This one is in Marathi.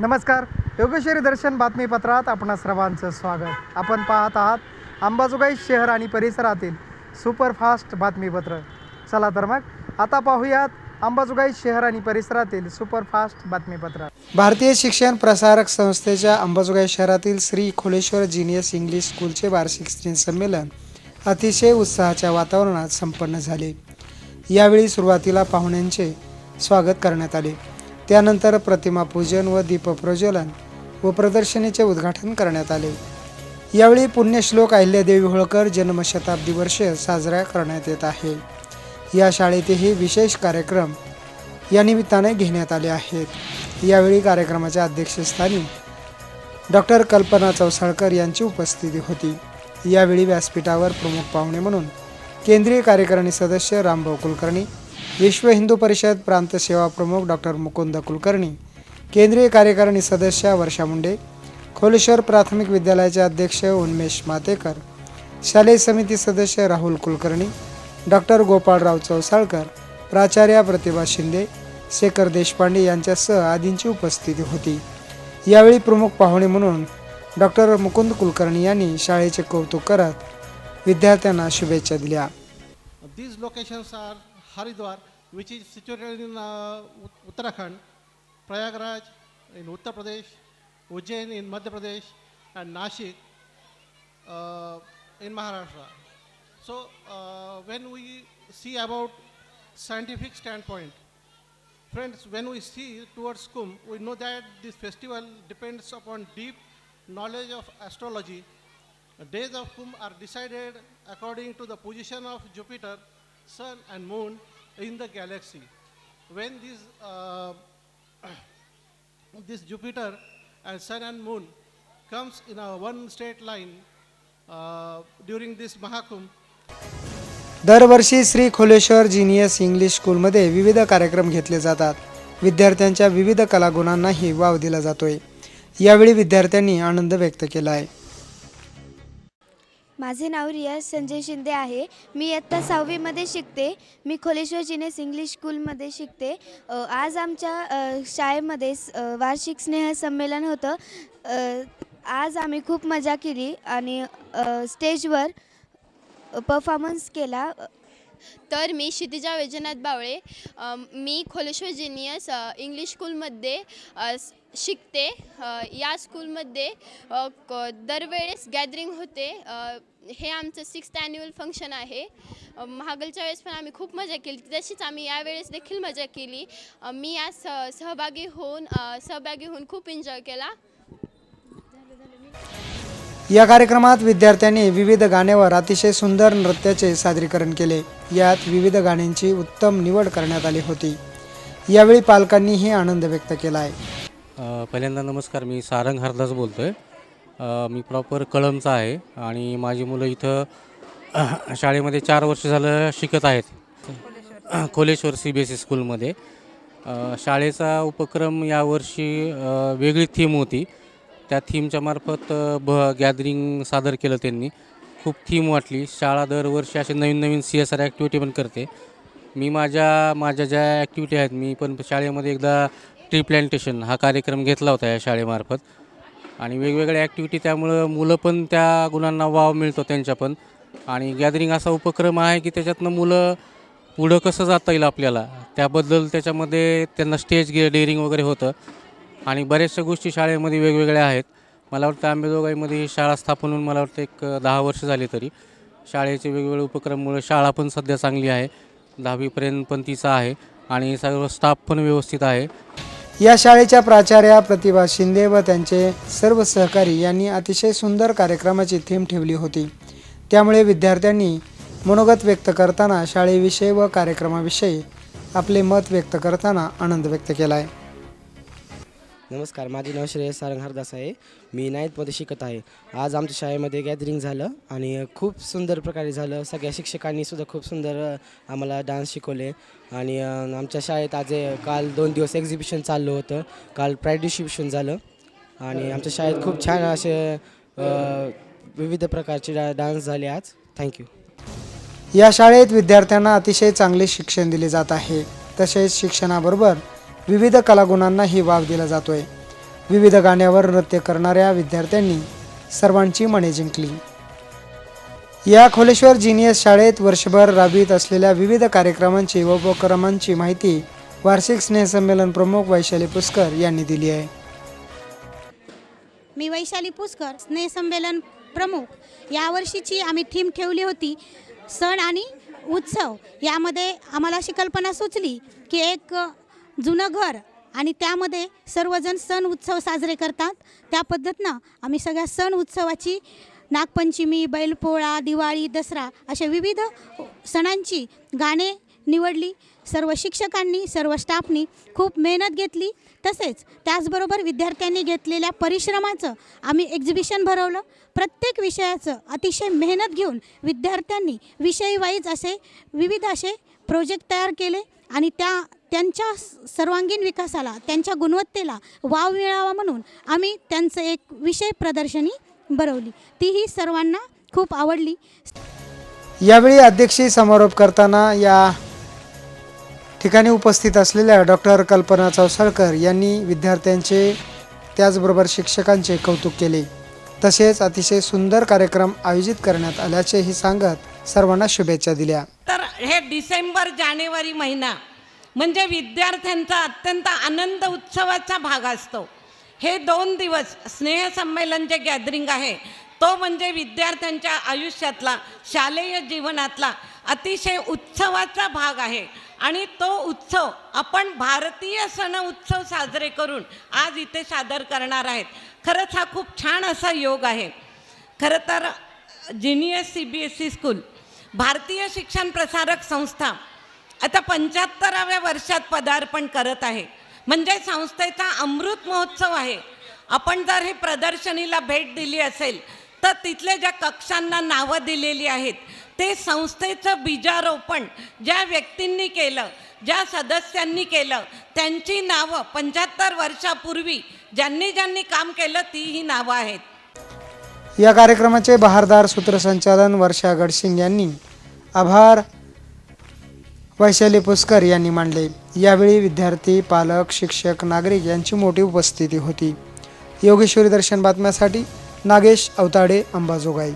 नमस्कार. योगेश्वरी दर्शन बातमीपत्रात आपण सर्वांचं स्वागत. आपण पाहत आहात अंबाजोगाई शहर आणि परिसरातील सुपरफास्ट बातमीपत्र. चला तर मग आता पाहूयात अंबाजोगाई शहर आणि परिसरातील सुपरफास्ट बातमीपत्र. भारतीय शिक्षण प्रसारक संस्थेच्या अंबाजोगाई शहरातील श्री खोलेश्वर जिनियस इंग्लिश स्कूलचे वार्षिक स्त्री संमेलन अतिशय उत्साहाच्या वातावरणात संपन्न झाले. यावेळी सुरुवातीला पाहुण्यांचे स्वागत करण्यात आले. त्यानंतर प्रतिमा पूजन व दीपप्रज्वलन व प्रदर्शनीचे उद्घाटन करण्यात आले. यावेळी पुण्यश्लोक अहिल्यादेवी होळकर जन्मशताब्दी वर्ष साजरा करण्यात येत आहे. या शाळेतही विशेष कार्यक्रम या निमित्ताने घेण्यात आले आहेत. यावेळी कार्यक्रमाच्या अध्यक्षस्थानी डॉक्टर कल्पना चौसाळकर यांची उपस्थिती होती. यावेळी व्यासपीठावर प्रमुख पाहुणे म्हणून केंद्रीय कार्यकारिणी सदस्य रामभाऊ कुलकर्णी विश्व हिंदू परिषद प्रांत सेवा प्रमुख डॉक्टर मुकुंद कुलकर्णी केंद्रीय कार्यकारिणी सदस्य वर्षा मुंडे खोलेश्वर प्राथमिक विद्यालयाचे अध्यक्ष उन्मेश मातेकर शालेय समिती सदस्य राहुल कुलकर्णी डॉक्टर गोपाळराव चौसाळकर प्राचार्या प्रतिभा शिंदे शेखर देशपांडे यांच्यासह आदींची उपस्थिती होती. यावेळी प्रमुख पाहुणे म्हणून डॉक्टर मुकुंद कुलकर्णी यांनी शाळेचे कौतुक करत विद्यार्थ्यांना शुभेच्छा दिल्या. Haridwar which is situated in uh, Ut- Uttarakhand, Prayagraj in Uttar Pradesh, Ujjain in Madhya Pradesh, and Nashik uh, in Maharashtra. So, uh, when we see about scientific standpoint, friends, when we see towards Kumbh, we know that this festival depends upon deep knowledge of astrology the days of Kumbh are decided according to the position of Jupiter, Sun, and Moon in the galaxy. When this, uh, this Jupiter and Sun and Moon comes in a one straight line uh, during this Mahakumbh, दरवर्षी श्री खोलेश्वर जिनियस इंग्लिश स्कूलमध्ये विविध कार्यक्रम घेतले जातात विद्यार्थ्यांच्या विविध कलागुणांनाही वाव दिला जातोय यावेळी विद्यार्थ्यांनी आनंद व्यक्त केला आहे माझे नाव रियाज संजय शिंदे आहे. मी इयत्ता सहावीमध्ये शिकते. मी खोलेश्वर जिनेस इंग्लिश स्कूलमध्ये शिकते. अ, आज आमच्या अ, शाळेमध्ये स- अ, वार्षिक स्नेहसंमेलन होतं. अ, आज आम्ही खूप मजा केली आणि अ, स्टेजवर परफॉर्मन्स केला. तर मी क्षितिजा वैजनाथ बावळे. अ, मी खोलेश्वर जिनियस अ, इंग्लिश स्कूलमध्ये अ, स- शिकते. या स्कूलमध्ये क- दरवेळेस गॅदरिंग होते. हे आमचं सिक्स्थ ॲन्युअल फंक्शन आहे. महागलच्या वेळेस पण आम्ही खूप मजा केली. तशीच आम्ही यावेळेस देखील मजा केली. मी या स सहभागी होऊन सहभागी होऊन खूप एन्जॉय केला. या कार्यक्रमात विद्यार्थ्यांनी विविध गाण्यावर अतिशय सुंदर नृत्याचे सादरीकरण केले. यात विविध गाण्यांची उत्तम निवड करण्यात आली होती. यावेळी पालकांनीही आनंद व्यक्त केला आहे पहिल्यांदा नमस्कार मी सारंग हरदास बोलतो आहे मी प्रॉपर कळमचा आहे आणि माझी मुलं इथं शाळेमध्ये चार वर्ष झालं शिकत आहेत. Koleshwar C B S E स्कूलमध्ये. शाळेचा उपक्रम यावर्षी वेगळी थीम होती. त्या थीमच्या मार्फत ब गॅदरिंग सादर केलं त्यांनी. खूप थीम वाटली. शाळा दरवर्षी असे नवीन नवीन सी एस आर ॲक्टिव्हिटी पण करते. मी माझ्या माझ्या ज्या ॲक्टिव्हिटी आहेत मी पण शाळेमध्ये एकदा ट्री प्लॅन्टेशन हा कार्यक्रम घेतला होता या शाळेमार्फत. आणि वेगवेगळ्या ॲक्टिव्हिटी त्यामुळं मुलं पण त्या गुणांना वाव मिळतो त्यांच्या पण. आणि गॅदरिंग असा उपक्रम आहे की त्याच्यातनं मुलं पुढं कसं जाता येईल आपल्याला त्याबद्दल त्याच्यामध्ये त्यांना स्टेज गे डेअरिंग वगैरे होतं. आणि बऱ्याचशा गोष्टी शाळेमध्ये वेगवेगळ्या आहेत. मला वाटतं आंबेजोगाईमध्ये ही शाळा स्थापन होऊन मला वाटतं एक दहा वर्ष झाली तरी. शाळेचे वेगवेगळे उपक्रममुळे शाळा पण सध्या चांगली आहे. दहावीपर्यंत पण तिचा आहे. आणि सर्व स्टाफ पण व्यवस्थित आहे. या शाळेच्या प्राचार्या प्रतिभा शिंदे व त्यांचे सर्व सहकारी यांनी अतिशय सुंदर कार्यक्रमाची थीम ठेवली होती. त्यामुळे विद्यार्थ्यांनी मनोगत व्यक्त करताना शाळेविषयी व कार्यक्रमाविषयी आपले मत व्यक्त करताना आनंद व्यक्त केला आहे नमस्कार माझे नाव श्रेयस सारंग हरदास आहे. मी नाईन्थमध्ये शिकत आहे. आज आमच्या शाळेमध्ये गॅदरिंग झालं आणि खूप सुंदर प्रकारे झालं. सगळ्या शिक्षकांनी सुद्धा खूप सुंदर आम्हाला डान्स शिकवले. आणि आमच्या शाळेत आज काल दोन दिवस एक्झिबिशन चाललं होतं. काल प्राईड डिस्ट्रीब्युशन झालं. आणि आमच्या शाळेत खूप छान असे विविध प्रकारचे डा डान्स झाले आज. थँक्यू या शाळेत विद्यार्थ्यांना अतिशय चांगले शिक्षण दिले जात आहे. तसेच शिक्षणाबरोबर विविध कलागुणांनाही वाव दिला जातोय. विविध गाण्यावर नृत्य करणाऱ्या विद्यार्थ्यांनी सर्वांची मने जिंकली. या खोलेश्वर जिनियस शाळेत वर्षभर राबवित असलेल्या विविध कार्यक्रमांची व उपक्रमांची माहिती वार्षिक स्नेहसंमेलन प्रमुख वैशाली पुष्कर यांनी दिली आहे. मी वैशाली पुष्कर स्नेहसंमेलन प्रमुख. यावर्षीची आम्ही थीम ठेवली होती सण आणि उत्सव. यामध्ये आम्हाला अशी कल्पना सुचली की एक जुनं घर. आणि त्यामध्ये सर्वजण सण उत्सव साजरे करतात. त्या पद्धतीनं आम्ही सगळ्या सण उत्सवाची नागपंचमी बैलपोळा दिवाळी दसरा अशा विविध सणांची गाणे निवडली. सर्व शिक्षकांनी सर्व स्टाफनी खूप मेहनत घेतली. तसेच त्याचबरोबर विद्यार्थ्यांनी घेतलेल्या परिश्रमाचं आम्ही एक्झिबिशन भरवलं. प्रत्येक विषयाचं अतिशय मेहनत घेऊन विद्यार्थ्यांनी विषयवाईज असे विविध असे प्रोजेक्ट तयार केले. आणि त्या त्यांच्या सर्वांगीण विकासाला त्यांच्या गुणवत्तेला वाव मिळावा म्हणून आम्ही त्यांचं एक विषय प्रदर्शनी भरवली. तीही सर्वांना खूप आवडली. यावेळी अध्यक्षी समारोप करताना या ठिकाणी उपस्थित असलेल्या डॉक्टर कल्पना चौसाळकर यांनी विद्यार्थ्यांचे त्याचबरोबर शिक्षकांचे कौतुक केले. तसेच अतिशय सुंदर कार्यक्रम आयोजित करण्यात आल्याचेही सांगत सर्वांना शुभेच्छा दिल्या. तर हे डिसेंबर जानेवारी महिना म्हणजे विद्यार्थ्यांचा अत्यंत आनंद उत्सवाचा भाग असतो. हे दोन दिवस स्नेहसंमेलन जे गॅदरिंग आहे तो म्हणजे विद्यार्थ्यांच्या आयुष्यातला शालेय जीवनातला अतिशय उत्सवाचा भाग आहे. आणि तो उत्सव आपण भारतीय सण उत्सव साजरे करून आज इथे सादर करणार आहेत. खरंच हा खूप छान असा योग आहे. खरं तर genius C B S E school Bharatiya Shikshan Prasarak संस्था आता पंच्याहत्तराव्या वर्षात पदार्पण करत आहे. म्हणजे संस्थेचा अमृत महोत्सव आहे. आपण जर हे प्रदर्शनीला भेट दिली असेल तर तिथल्या ज्या कक्षांना नावं दिलेली आहेत ते संस्थेचं बीजारोपण ज्या व्यक्तींनी केलं ज्या सदस्यांनी केलं त्यांची नावं पंच्याहत्तर वर्षापूर्वी ज्यांनी ज्यांनी काम केलं ती ही नावं आहेत. या कार्यक्रमाचे बहारदार सूत्रसंचालन वर्षा गडसिंग यांनी. आभार. वैशाली पुष्कर यांनी मांडले. यावेळी विद्यार्थी पालक शिक्षक नागरिक यांची मोठी उपस्थिती होती. योगेश्वरी दर्शन बातम्यासाठी नागेश अवताडे अंबाजोगाई.